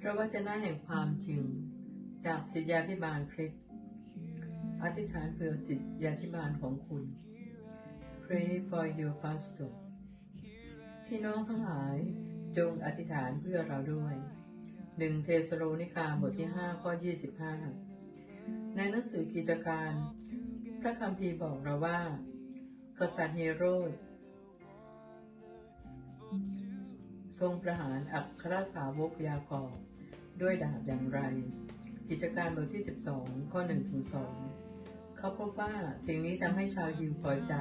พระวจนะแห่งความจริง จากสิทธยาพิบาลคริสต์อธิษฐานเพื่อสิทธยาพิบาลของคุณ Pray for your pastor พี่น้องทั้งหลายจงอธิษฐานเพื่อเราด้วยหนึ่งเทสโลนิคาบทที่ 5 ข้อ 25 ในหนังสือกิจการ พระคัมภีร์บอกเราว่า กษัตริย์เฮโรด ทรงประหารอัครสาวกยากอบด้วยดาบอย่างไร กิจการบทที่ 12 ข้อ1ถึง2เขาพบว่าสิ่งนี้ทำให้ชาวยิวพอใจ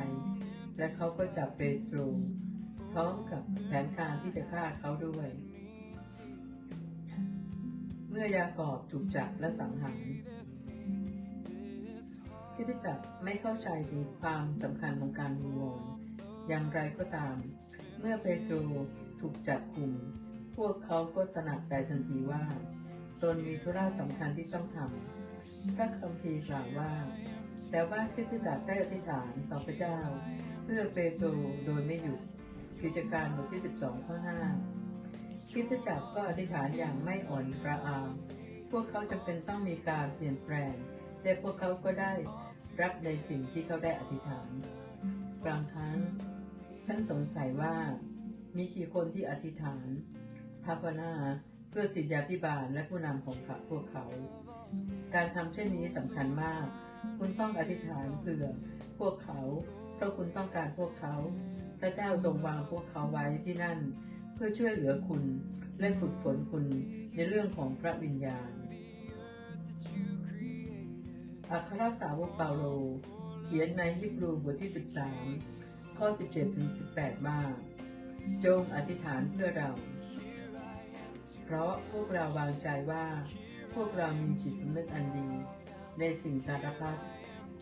และเขาก็จับเปโตรพร้อมกับแผนการที่จะฆ่าเขาด้วย เมื่อยากอบถูกจับและสังหารคริสตจักรไม่เข้าใจถึงความสำคัญของการวิงวอนอย่างไรก็ตาม เมื่อเปโตร ถูกจับคุมพวกเขาก็ตระหนักได้ทันทีว่า ตนมีธุระสำคัญที่ต้องทำ พระคัมภีร์กล่าวว่า แต่ว่าคริสตจักรได้อธิษฐานต่อพระเจ้า เพื่อเปโตรโดยไม่หยุด กิจการบทที่ 12 ข้อ 5คริสตจักรก็อธิษฐานอย่างไม่อ่อนระอาพวกเขาจำเป็นต้องมีการเปลี่ยนแปลงแต่พวกเขาก็ได้รับในสิ่งที่เขาได้อธิษฐาน บางครั้ง ฉันสงสัยว่า มีกี่คนที่อธิษฐานภาวนาเพื่อสิทธยาพิบาลและผู้นำของพวกเขา การทำเช่นนี้สำคัญมาก คุณต้องอธิษฐานเผื่อพวกเขา เพราะคุณต้องการพวกเขา พระเจ้าทรงวางพวกเขาไว้ที่นั่น เพื่อช่วยเหลือคุณและฝึกฝนคุณในเรื่องของพระวิญญาณ อัครสาวกเปาโล เขียนในฮิบรูบทที่ 13 ข้อ 17ถึง18ว่า จงอธิษฐานเพื่อเรา เพราะพวกเราวางใจว่า พวกเรามีจิตสำนึกอันดี ในสิ่งสารพัด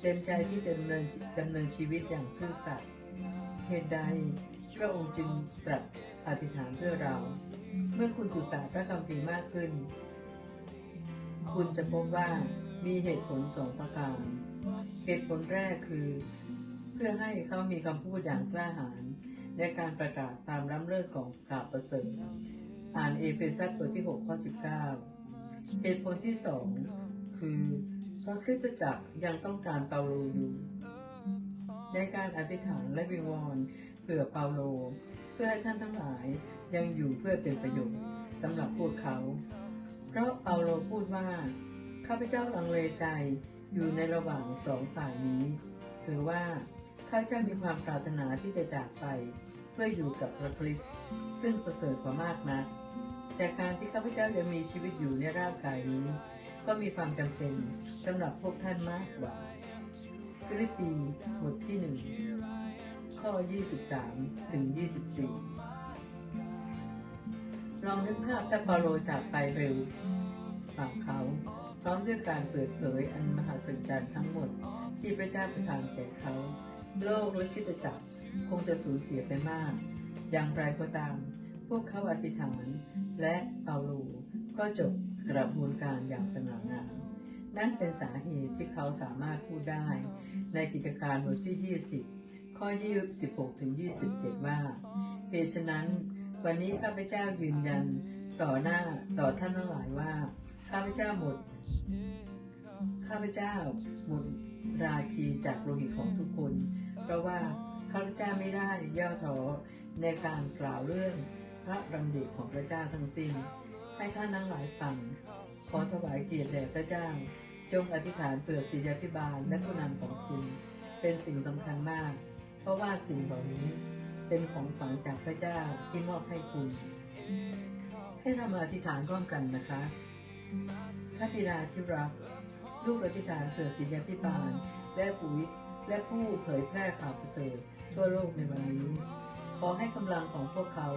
เต็มใจที่จะดำเนินดำเนินชีวิตอย่างซื่อสัตย์เหตุใดพระองค์จึงตรัสอธิษฐานเพื่อเรา เมื่อคุณศึกษาพระคัมภีร์มากขึ้น คุณจะพบว่ามีเหตุผลสองประการ เหตุผลแรกคือ เพื่อให้เขามีคำพูดอย่างกล้าหาญ ในการประกาศความล้ำเลิศของข่าวประเสริฐอ่านเอเฟซัสบทที่ 6 ข้อ 19 เหตุผลที่สองคือพระคริสตจักรยังต้องการเปาโลอยู่ ในการอธิษฐานและวิงวอนเผื่อเปาโล เพื่อให้ท่านทั้งหลายยังอยู่เพื่อเป็นประโยชน์สำหรับพวกเขา เพราะเปาโลพูดว่าข้าพเจ้าลังเลใจอยู่ในระหว่างสองฝ่ายนี้ คือว่า ข้าพเจ้ามีความปรารถนาที่จะจากไป เพื่ออยู่กับพระคริสต์ซึ่งประเสริฐกว่ามากนะัก แต่การที่ข้าพเจ้ายังมีชีวิตอยู่ในร่างกายนี้ ก็มีความจำเป็นสำหรับพวกท่านมากกว่าฟิลิปปีบทที่หนึ่งข้อ 23 ถึง 24 ลองนึกภาพถ้าเปาโลจากไปเร็วฝั่งเขาพร้อมด้วยการเปิดเผยอันมหาสัจจรรย์ทั้งหมด ที่พระเจ้าประทานแก่เขา โลกและคิดจักรคงจะสูญเสียไปมาก อย่างไรก็ตาม พวกเขาอธิษฐานและเปาโลก็จบกระบวนการอย่างสง่างามนั่นเป็นสาเหตุที่เขาสามารถพูดได้ ในกิจการบทที่ 20 ข้อ 26ถึง27 ว่าเหตุฉะนั้น วันนี้ข้าพเจ้ายืนยันต่อหน้าต่อท่านทั้งหลายว่า ข้าพเจ้าหมด ข้าพเจ้าหมดราคีจากโลหิตของทุกคน เพราะว่าข้าพเจ้าไม่ได้ย่อท้อในการกล่าวเรื่องพระดำริของพระเจ้าทั้งสิ้น ให้ท่านทั้งหลายฟัง ขอถวายเกียรติแด่พระเจ้า จงอธิษฐานเผื่อศิยาพิบาลและผู้นำของคุณ เป็นสิ่งสำคัญมาก เพราะว่าสิ่งเหล่านี้เป็นของฝังจากพระเจ้าที่มอบให้คุณ ให้เรามาอธิษฐานร่วมกันนะคะพระบิดาที่รัก ลูกอธิษฐานเผื่อศิยาพิบาลและปุ๋ย และผู้เผยแพร่ข่าวประเสริฐทั่วโลกในวันนี้ ขอให้กำลังของพวกเขา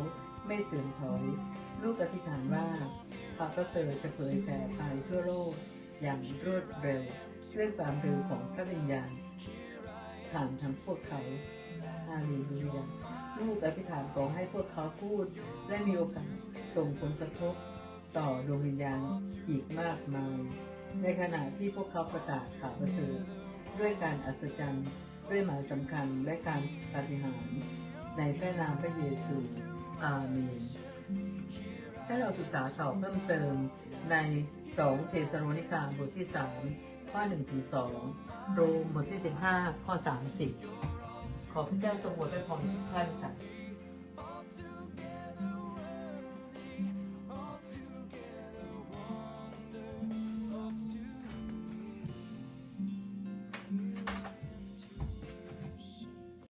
ไม่เสื่อมถอย ลูกอธิษฐานว่าข่าวประเสริฐจะเผยแผ่ไปทั่วโลกอย่างรวดเร็วด้วยความเร็วของพระวิญญาณผ่านทางพวกเขาฮาเลลูยาลูกอธิษฐานขอให้พวกเขาพูด และมีโอกาสส่งผลกระทบต่อดวงวิญญาณอีกมากมาย ในขณะที่พวกเขาประกาศข่าวประเสริฐ ด้วยการอัศจรรย์ ด้วยหมายสำคัญและการปฏิหารในพระนามพระเยซูอาเมนให้เราศึกษาต่อเพิ่มเติมใน 2 เทสโลนิกาบทที่ 3 ข้อ1ถึง2โรมบทที่ 15 ข้อ 30 ขอพระเจ้าทรงโปรดให้พรทุกท่านค่ะ